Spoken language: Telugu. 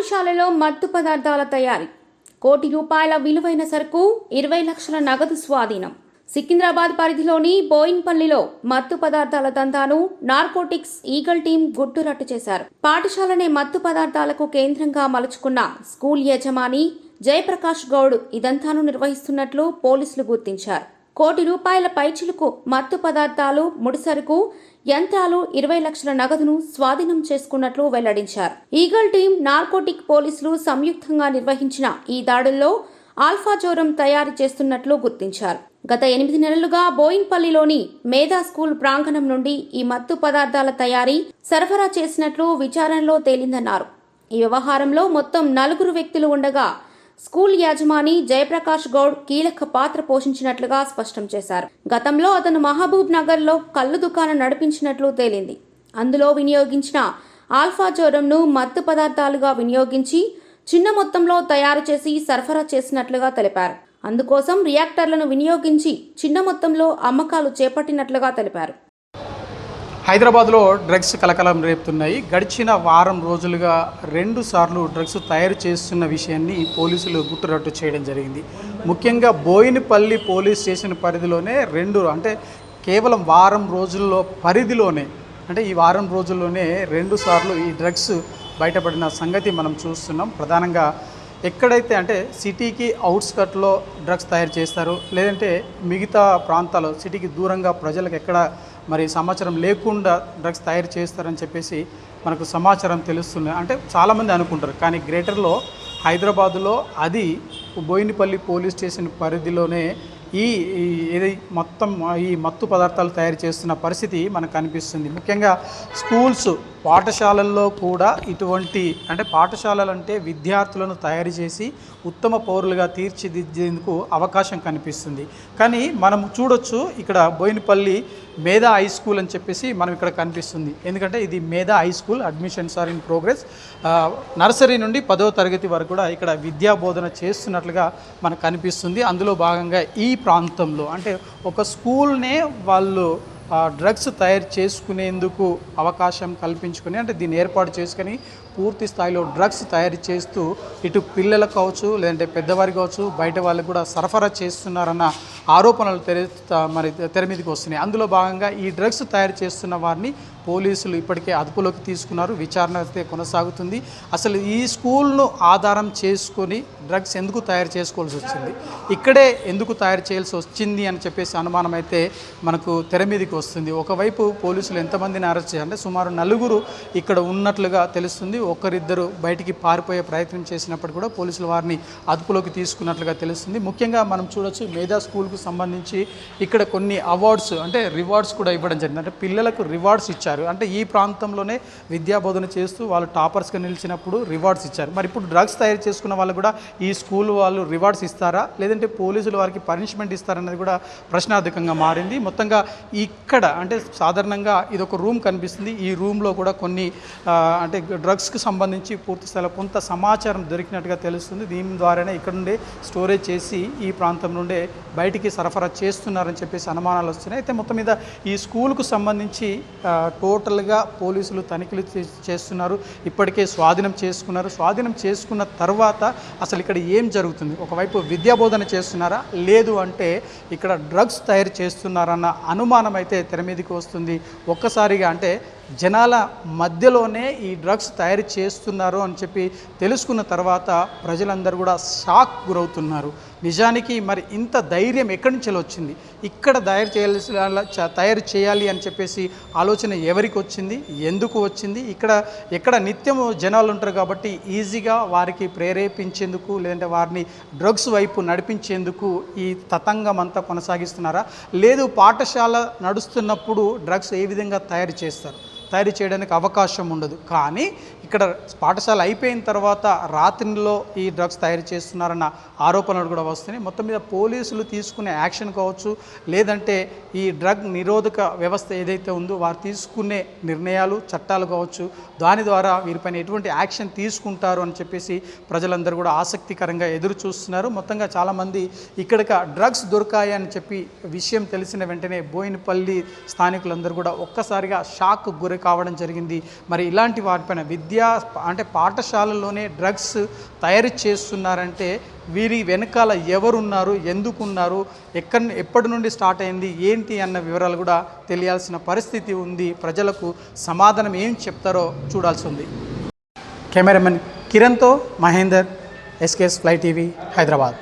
పాఠశాలలో మత్తు పదార్థాల తయారీ. కోటి రూపాయల విలువైన సరుకు ఇరవై లక్షల నగదు స్వాధీనం. సికింద్రాబాద్ పరిధిలోని బోయిన్పల్లిలో మత్తు పదార్థాల దందాను నార్కోటిక్స్ ఈగల్ టీం గుట్టురట్టు చేశారు. పాఠశాలనే మత్తు పదార్థాలకు కేంద్రంగా మలుచుకున్న స్కూల్ యజమాని జయప్రకాష్ గౌడ్ ఇదంతాను నిర్వహిస్తున్నట్లు పోలీసులు గుర్తించారు. కోటి రూపాయల పైచిలుకు మత్తు పదార్థాలు ముడిసరుకు యంత్రాలు ఇరవై లక్షల నగదును స్వాధీనం చేసుకున్నట్లు వెల్లడించారు. ఈగల్ టీం నార్కోటిక్ పోలీసులు సంయుక్తంగా నిర్వహించిన ఈ దాడుల్లో ఆల్ఫా జోరం తయారు చేస్తున్నట్లు గుర్తించారు. గత ఎనిమిది నెలలుగా బోయిన్పల్లిలోని మేధా స్కూల్ ప్రాంగణం నుండి ఈ మత్తు పదార్థాల తయారీ సరఫరా చేసినట్లు విచారణలో తేలిందన్నారు. ఈ వ్యవహారంలో మొత్తం నలుగురు వ్యక్తులు ఉండగా స్కూల్ యాజమాని జయప్రకాష్ గౌడ్ కీలక పాత్ర పోషించినట్లుగా స్పష్టం చేశారు. గతంలో అతను మహబూబ్ నగర్లో కళ్ళు దుకాణం నడిపించినట్లు తేలింది. అందులో వినియోగించిన ఆల్ఫా జోరంను మత్తు పదార్థాలుగా వినియోగించి చిన్న మొత్తంలో తయారు చేసి సరఫరా చేసినట్లుగా తెలిపారు. అందుకోసం రియాక్టర్లను వినియోగించి చిన్న మొత్తంలో అమ్మకాలు చేపట్టినట్లుగా తెలిపారు. హైదరాబాద్లో డ్రగ్స్ కలకలం రేపుతున్నాయి. గడిచిన వారం రోజులుగా రెండు సార్లు డ్రగ్స్ తయారు చేస్తున్న విషయాన్ని పోలీసులు గుట్టురట్టు చేయడం జరిగింది. ముఖ్యంగా బోయినపల్లి పోలీస్ స్టేషన్ పరిధిలోనే రెండు అంటే కేవలం వారం రోజుల్లో పరిధిలోనే అంటే ఈ వారం రోజుల్లోనే రెండు సార్లు ఈ డ్రగ్స్ బయటపడిన సంగతి మనం చూస్తున్నాం. ప్రధానంగా ఎక్కడైతే అంటే సిటీకి అవుట్స్కట్లో డ్రగ్స్ తయారు చేస్తారు లేదంటే మిగతా ప్రాంతాలు సిటీకి దూరంగా ప్రజలకు ఎక్కడ మరి సమాచారం లేకుండా డ్రగ్స్ తయారు చేస్తారని చెప్పేసి మనకు సమాచారం తెలుస్తుంది. అంటే చాలామంది అనుకుంటారు కానీ గ్రేటర్లో హైదరాబాదులో అది బోయినపల్లి పోలీస్ స్టేషన్ పరిధిలోనే ఈ ఈ ఏది మొత్తం ఈ మత్తు పదార్థాలు తయారు చేస్తున్న పరిస్థితి మనకు కనిపిస్తుంది. ముఖ్యంగా స్కూల్స్ పాఠశాలల్లో కూడా ఇటువంటి అంటే పాఠశాలలు అంటే విద్యార్థులను తయారు చేసి ఉత్తమ పౌరులుగా తీర్చిదిద్దేందుకు అవకాశం కనిపిస్తుంది. కానీ మనం చూడొచ్చు ఇక్కడ బోయినపల్లి మేధా హై స్కూల్ అని చెప్పేసి మనం ఇక్కడ కనిపిస్తుంది. ఎందుకంటే ఇది Medha high school admissions are in progress. Nursery నుండి పదో తరగతి వరకు కూడా ఇక్కడ విద్యా బోధన చేస్తున్నట్లుగా మనకు కనిపిస్తుంది. అందులో భాగంగా ఈ ప్రాంతంలో అంటే ఒక స్కూల్నే వాళ్ళు డ్రగ్స్ తయారు చేసుకునేందుకు అవకాశం కల్పించుకొని అంటే దీన్ని ఏర్పాటు చేసుకొని పూర్తి స్థాయిలో డ్రగ్స్ తయారు చేస్తూ ఇటు పిల్లలకు కావచ్చు లేదంటే పెద్దవారికి కావచ్చు బయట వాళ్ళకు కూడా సరఫరా చేస్తున్నారన్న ఆరోపణలు తెర మరి తెర మీదకి వస్తున్నాయి. అందులో భాగంగా ఈ డ్రగ్స్ తయారు చేస్తున్న వారిని పోలీసులు ఇప్పటికే అదుపులోకి తీసుకున్నారు. విచారణ అయితే కొనసాగుతుంది. అసలు ఈ స్కూల్ను ఆధారం చేసుకొని డ్రగ్స్ ఎందుకు తయారు చేసుకోవాల్సి వచ్చింది? ఇక్కడే ఎందుకు తయారు చేయాల్సి వచ్చింది అని చెప్పేసి అనుమానం అయితే మనకు తెర మీదకి వస్తుంది. ఒకవైపు పోలీసులు ఎంతమందిని అరెస్ట్ చేయాలంటే సుమారు నలుగురు ఇక్కడ ఉన్నట్లుగా తెలుస్తుంది. ఒకరిద్దరు బయటికి పారిపోయే ప్రయత్నం చేసినప్పుడు కూడా పోలీసులు వారిని అదుపులోకి తీసుకున్నట్లుగా తెలుస్తుంది. ముఖ్యంగా మనం చూడొచ్చు మేధా స్కూల్కు సంబంధించి ఇక్కడ కొన్ని అవార్డ్స్ అంటే రివార్డ్స్ కూడా ఇవ్వడం జరిగింది. అంటే పిల్లలకు రివార్డ్స్ ఇచ్చారు. అంటే ఈ ప్రాంతంలోనే విద్యా బోధన చేస్తూ వాళ్ళు టాపర్స్గా నిలిచినప్పుడు రివార్డ్స్ ఇచ్చారు. మరి ఇప్పుడు డ్రగ్స్ తయారు చేసుకున్న వాళ్ళు కూడా ఈ స్కూల్ వాళ్ళు రివార్డ్స్ ఇస్తారా? లేదంటే పోలీసులు వారికి పనిష్మెంట్ ఇస్తారన్నది కూడా ప్రశ్నార్థకంగా మారింది. మొత్తంగా ఇక్కడ అంటే సాధారణంగా ఇది ఒక రూమ్ కనిపిస్తుంది. ఈ రూమ్లో కూడా కొన్ని అంటే డ్రగ్స్కి సంబంధించి పూర్తి స్థాయిలో కొంత సమాచారం దొరికినట్టుగా తెలుస్తుంది. దీని ద్వారానే ఇక్కడ నుండే స్టోరేజ్ చేసి ఈ ప్రాంతం నుండే బయటికి సరఫరా చేస్తున్నారని చెప్పేసి అనుమానాలు వస్తున్నాయి. అయితే మొత్తం మీద ఈ స్కూల్కు సంబంధించి టోటల్గా పోలీసులు తనిఖీలు చే- చేస్తున్నారు. ఇప్పటికే స్వాధీనం చేసుకున్నారు. స్వాధీనం చేసుకున్న తర్వాత అసలు ఇక్కడ ఏం జరుగుతుంది? ఒకవైపు విద్యాబోధన చేస్తున్నారా? లేదు అంటే ఇక్కడ డ్రగ్స్ తయారు చేస్తున్నారన్న అనుమానం అయితే తెర మీదకి వస్తుంది. ఒక్కసారిగా అంటే జనాల మధ్యలోనే ఈ డ్రగ్స్ తయారు చేస్తున్నారు అని చెప్పి తెలుసుకున్న తర్వాత ప్రజలందరూ కూడా షాక్ గురవుతున్నారు. నిజానికి మరి ఇంత ధైర్యం ఎక్కడి నుంచి వచ్చింది? ఇక్కడ తయారు చేయాల్సి తయారు చేయాలి అని చెప్పేసి ఆలోచన ఎవరికి వచ్చింది? ఎందుకు వచ్చింది? ఇక్కడ ఎక్కడ నిత్యం జనాలు ఉంటారు కాబట్టి ఈజీగా వారికి ప్రేరేపించేందుకు లేదంటే వారిని డ్రగ్స్ వైపు నడిపించేందుకు ఈ తతంగం అంతా కొనసాగిస్తున్నారా? లేదు పాఠశాల నడుస్తున్నప్పుడు డ్రగ్స్ ఏ విధంగా తయారు చేస్తారు? తయారు చేయడానికి అవకాశం ఉండదు. కానీ ఇక్కడ పాఠశాల అయిపోయిన తర్వాత రాత్రిలో ఈ డ్రగ్స్ తయారు చేస్తున్నారన్న ఆరోపణలు కూడా వస్తున్నాయి. మొత్తం మీద పోలీసులు తీసుకునే యాక్షన్ కావచ్చు లేదంటే ఈ డ్రగ్ నిరోధక వ్యవస్థ ఏదైతే ఉందో వారు తీసుకునే నిర్ణయాలు చట్టాలు కావచ్చు దాని ద్వారా వీరిపైన ఎటువంటి యాక్షన్ తీసుకుంటారు అని చెప్పేసి ప్రజలందరూ కూడా ఆసక్తికరంగా ఎదురు చూస్తున్నారు. మొత్తంగా చాలామంది ఇక్కడికి డ్రగ్స్ దొరికాయి అని చెప్పి విషయం తెలిసిన వెంటనే బోయినపల్లి స్థానికులందరూ కూడా ఒక్కసారిగా షాక్ గురి కావడం జరిగింది. మరి ఇలాంటి వాటిపైన విద్యా అంటే పాఠశాలల్లోనే డ్రగ్స్ తయారు చేస్తున్నారంటే వీరి వెనకాల ఎవరున్నారు? ఎందుకున్నారు? ఎక్కడ ఎప్పటి నుండి స్టార్ట్ అయింది? ఏంటి అన్న వివరాలు కూడా తెలియాల్సిన పరిస్థితి ఉంది. ప్రజలకు సమాధానం ఏం చెప్తారో చూడాల్సి ఉంది. Cameraman కిరణ్తో Mahender SKS fly TV Hyderabad.